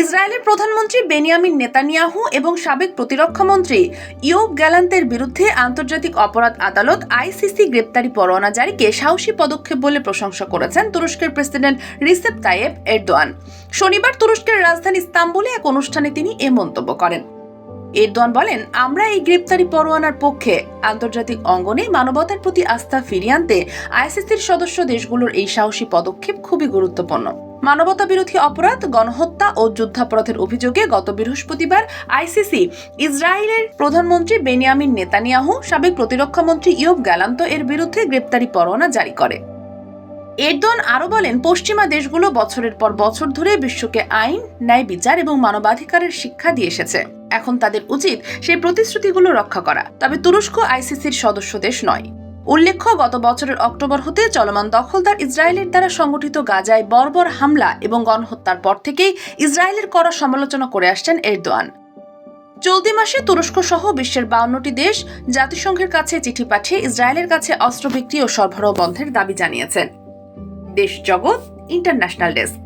ইসরায়েলের প্রধানমন্ত্রী Benjamin Netanyahu এবং সাবেক প্রতিরক্ষামন্ত্রী ইয়োব গ্যালান্তের বিরুদ্ধে আন্তর্জাতিক অপরাধ আদালত আইসিসি গ্রেপ্তারি পরোয়ানা জারিকে সাহসী পদক্ষেপ বলে প্রশংসা করেছেন তুরস্কের প্রেসিডেন্ট রিসেপ তাইয়েব এরদোয়ান। শনিবার তুরস্কের রাজধানী ইস্তাম্বুলে এক অনুষ্ঠানে তিনি এ মন্তব্য করেন। এরদোয়ান বলেন, আমরা এই গ্রেপ্তারি পরোয়ানার পক্ষে আন্তর্জাতিক অঙ্গনে মানবতার প্রতি আস্থা ফিরিয়ে আনতে আইসিসির সদস্য দেশগুলোর এই সাহসী পদক্ষেপ খুবই গুরুত্বপূর্ণ। মানবতা বিরোধী অপরাধ, গণহত্যা ও যুদ্ধাপরাধের অভিযোগে গত বৃহস্পতিবার আইসিসি ইসরায়েলের প্রধানমন্ত্রী বেনিয়ামিন নেতানিয়াহু, সাবেক প্রতিরক্ষা মন্ত্রী ইয়োব গ্যালান্ত এর বিরুদ্ধে গ্রেপ্তারি পরোয়ানা জারি করে। এরদন আরও বলেন, পশ্চিমা দেশগুলো বছরের পর বছর ধরে বিশ্বকে আইন, ন্যায় বিচার এবং মানবাধিকারের শিক্ষা দিয়ে এসেছে। এখন তাদের উচিত সেই প্রতিশ্রুতিগুলো রক্ষা করা। তবে তুরস্ক আইসিসির সদস্য দেশ নয়। উল্লেখ্য, গত বছরের অক্টোবর হতে চলমান দখলদার ইসরায়েলের দ্বারা সংগঠিত গাজায় বর্বর হামলা এবং গণহত্যার পর থেকেই ইসরায়েলের করা সমালোচনা করে আসছেন এরদোয়ান। চলতি মাসে তুরস্ক সহ বিশ্বের বাউন্নটি দেশ জাতিসংঘের কাছে চিঠি পাঠিয়ে ইসরায়েলের কাছে অস্ত্র বিক্রি ও সরবরাহ বন্ধের দাবি জানিয়েছেন। দেশ জগৎ ইন্টারন্যাশনাল ডেস্ক।